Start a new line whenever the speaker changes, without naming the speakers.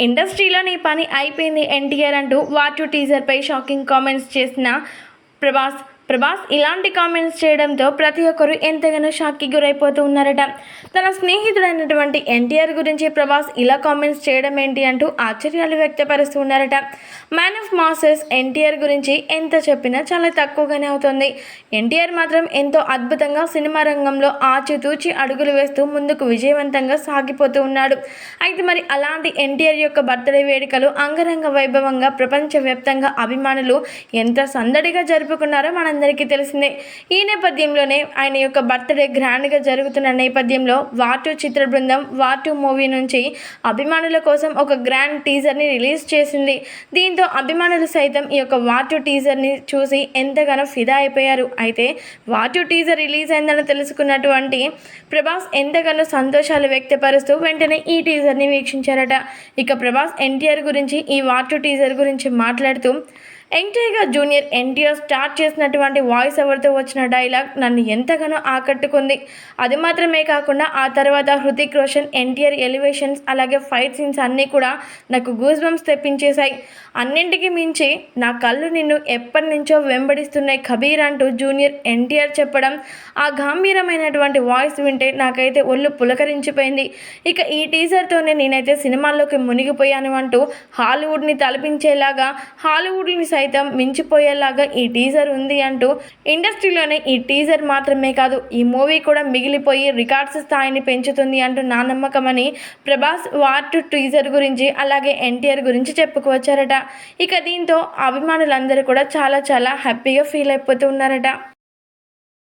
ఇండస్ట్రీలో నీ పని అయిపోయింది ఎన్టీఆర్ అంటూ వాటు టీజర్పై షాకింగ్ కామెంట్స్ చేసిన ప్రభాస్. ప్రభాస్ ఇలాంటి కామెంట్స్ చేయడంతో ప్రతి ఒక్కరు ఎంతగానో షాక్కి గురైపోతూ ఉన్నారట. తన స్నేహితుడైనటువంటి ఎన్టీఆర్ గురించి ప్రభాస్ ఇలా కామెంట్స్ చేయడం ఏంటి అంటూ ఆశ్చర్యాలు వ్యక్తపరుస్తూ ఉన్నారట. మ్యాన్ ఆఫ్ మాసెస్ ఎన్టీఆర్ గురించి ఎంత చెప్పినా చాలా తక్కువగానే అవుతుంది. ఎన్టీఆర్ మాత్రం ఎంతో అద్భుతంగా సినిమా రంగంలో ఆచితూచి అడుగులు వేస్తూ ముందుకు విజయవంతంగా సాగిపోతూ ఉన్నాడు. అయితే మరి అలాంటి ఎన్టీఆర్ యొక్క బర్త్డే వేడుకలు అంగరంగ వైభవంగా ప్రపంచవ్యాప్తంగా అభిమానులు ఎంత సందడిగా జరుపుకున్నారో అందరికీ తెలిసిందే. ఈ నేపథ్యంలోనే ఆయన యొక్క బర్త్డే గ్రాండ్గా జరుగుతున్న నేపథ్యంలో వాటు చిత్ర బృందం వాటు మూవీ నుంచి అభిమానుల కోసం ఒక గ్రాండ్ టీజర్ని రిలీజ్ చేసింది. దీంతో అభిమానులు సైతం ఈ యొక్క వాటు టీజర్ని చూసి ఎంతగానో ఫిదా అయిపోయారు. అయితే వాటు టీజర్ రిలీజ్ అయిందని తెలుసుకున్నటువంటి ప్రభాస్ ఎంతగానో సంతోషాలు వ్యక్తపరుస్తూ వెంటనే ఈ టీజర్ని వీక్షించారట. ఇక ప్రభాస్ ఎన్టీఆర్ గురించి ఈ వాటు టీజర్ గురించి మాట్లాడుతూ ఎంటైగా జూనియర్ ఎన్టీఆర్ స్టార్ట్ చేసినటువంటి వాయిస్ ఎవరితో వచ్చిన డైలాగ్ నన్ను ఎంతగానో ఆకట్టుకుంది. అది మాత్రమే కాకుండా ఆ తర్వాత హృతిక్ రోషన్ ఎన్టీఆర్ ఎలివేషన్స్ అలాగే ఫైట్ సీన్స్ అన్నీ కూడా నాకు గూస్ బంప్స్ తెప్పించేశాయి. అన్నింటికి మించి నా కళ్ళు నిన్ను ఎప్పటి నుంచో వెంబడిస్తున్నాయి కబీర్ అంటూ జూనియర్ ఎన్టీఆర్ చెప్పడం. ఆ గంభీరమైనటువంటి వాయిస్ వింటే నాకైతే ఒళ్ళు పులకరించిపోయింది. ఇక ఈ టీజర్తోనే నేనైతే సినిమాల్లోకి మునిగిపోయాను అంటూ హాలీవుడ్ని తలపించేలాగా హాలీవుడ్ని సైతం మించిపోయేలాగా ఈ టీజర్ ఉంది అంటూ ఇండస్ట్రీలోనే ఈ టీజర్ మాత్రమే కాదు ఈ మూవీ కూడా మిగిలిపోయి రికార్డ్స్ స్థాయిని పెంచుతుంది అంటూ నా నమ్మకమని ప్రభాస్ వార్టు టీజర్ గురించి అలాగే ఎన్టీఆర్ గురించి చెప్పుకువచ్చారట. ఇక దీంతో అభిమానులందరూ కూడా చాలా చాలా హ్యాపీగా ఫీల్ అయిపోతూ ఉన్నారట.